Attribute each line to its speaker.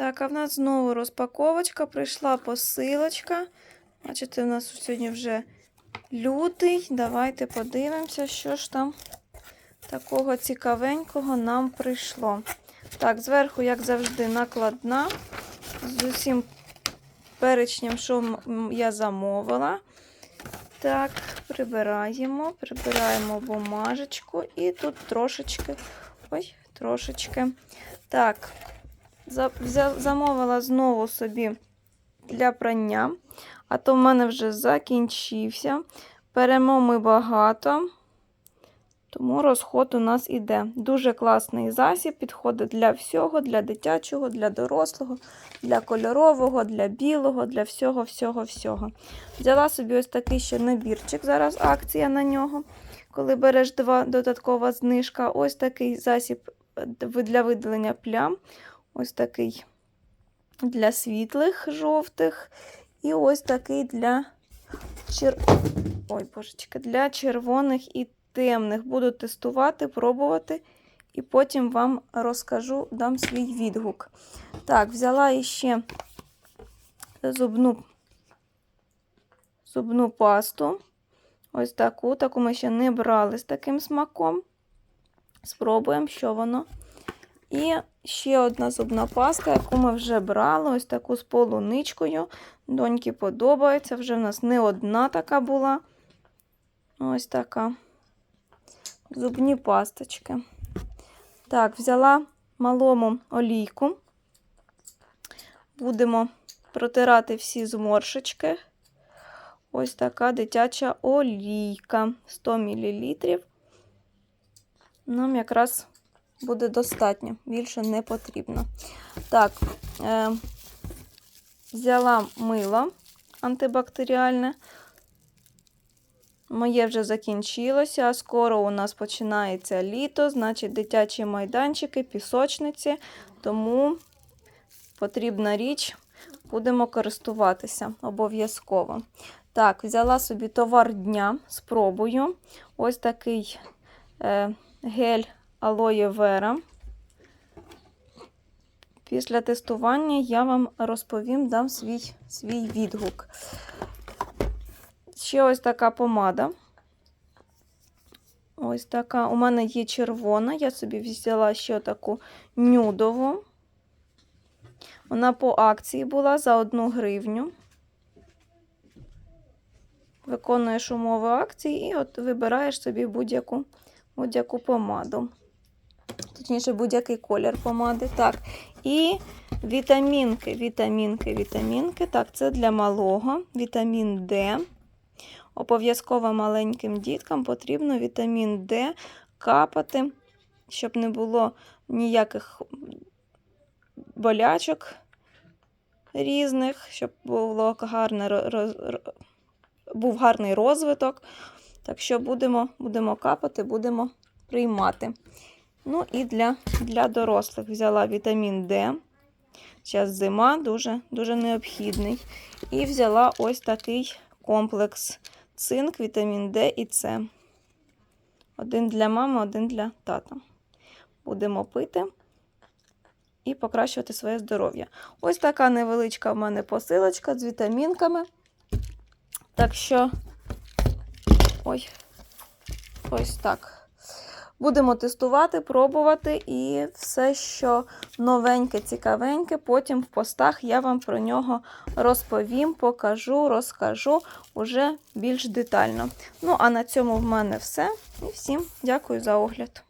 Speaker 1: Так, а в нас знову розпаковочка, прийшла посилочка. Бачите, у нас сьогодні вже лютий. Давайте подивимося, що ж там такого цікавенького нам прийшло. Так, зверху, як завжди, накладна з усім перечням, що я замовила. Так, прибираємо, прибираємо бумажечку і тут трошечки. Ой, трошечки. Так, замовила знову собі для прання, а то в мене вже закінчився. Беремо ми багато, тому розход у нас іде. Дуже класний засіб, підходить для всього, для дитячого, для дорослого, для кольорового, для білого, для всього, всього, всього. Взяла собі ось такий ще набірчик. Зараз акція на нього. Коли береш два додаткова знижка, ось такий засіб е, для видалення плям. Ось такий для світлих жовтих. І ось такий для чер... Ой, божечки, для червоних і темних. Буду тестувати, пробувати. І потім вам розкажу, дам свій відгук. Так, взяла іще зубну, зубну пасту. Ось таку. Таку ми ще не брали з таким смаком. Спробуємо, що воно. І ще одна зубна паска, яку ми вже брали, ось таку з полуничкою. Доньки подобається. Вже в нас не одна така була. Ось така. Зубні пасточки. Так, взяла малому олійку. Будемо протирати всі зморшечки. Ось така дитяча олійка. 100 мл. Нам якраз буде достатньо, більше не потрібно. Так, е, взяла мило антибактеріальне. Моє вже закінчилося. а Скоро у нас починається літо, значить, дитячі майданчики, пісочниці. Тому потрібна річ, будемо користуватися обов'язково. Так, взяла собі товар дня, спробую. Ось такий е, гель алоє вера. Після тестування я вам розповім, дам свій, свій відгук. Ще ось така помада. Ось така. У мене є червона. Я собі взяла ще таку нюдову. Вона по акції була за 1 гривню. Виконуєш умови акції і от вибираєш собі будь-яку будь-яку помаду. Точніше, будь-який колір помади. Так. І вітамінки, вітамінки, вітамінки. Так, це для малого. Вітамін Д. Обов'язково маленьким діткам потрібно вітамін Д капати, щоб не було ніяких болячок різних, щоб було гарне, роз, був гарний розвиток. Так що будемо, будемо капати, будемо приймати. Ну і для для дорослих взяла вітамін Д. Зараз зима, дуже дуже необхідний. І взяла ось такий комплекс цинк, вітамін Д і С. Один для мами, один для тата. Будемо пити і покращувати своє здоров'я. Ось така невеличка в мене посилочка з вітамінками. Так що, ой, ось так. Будемо тестувати, пробувати і все, що новеньке, цікавеньке, потім в постах я вам про нього розповім, покажу, розкажу уже більш детально. Ну, а на цьому в мене все. І всім дякую за огляд.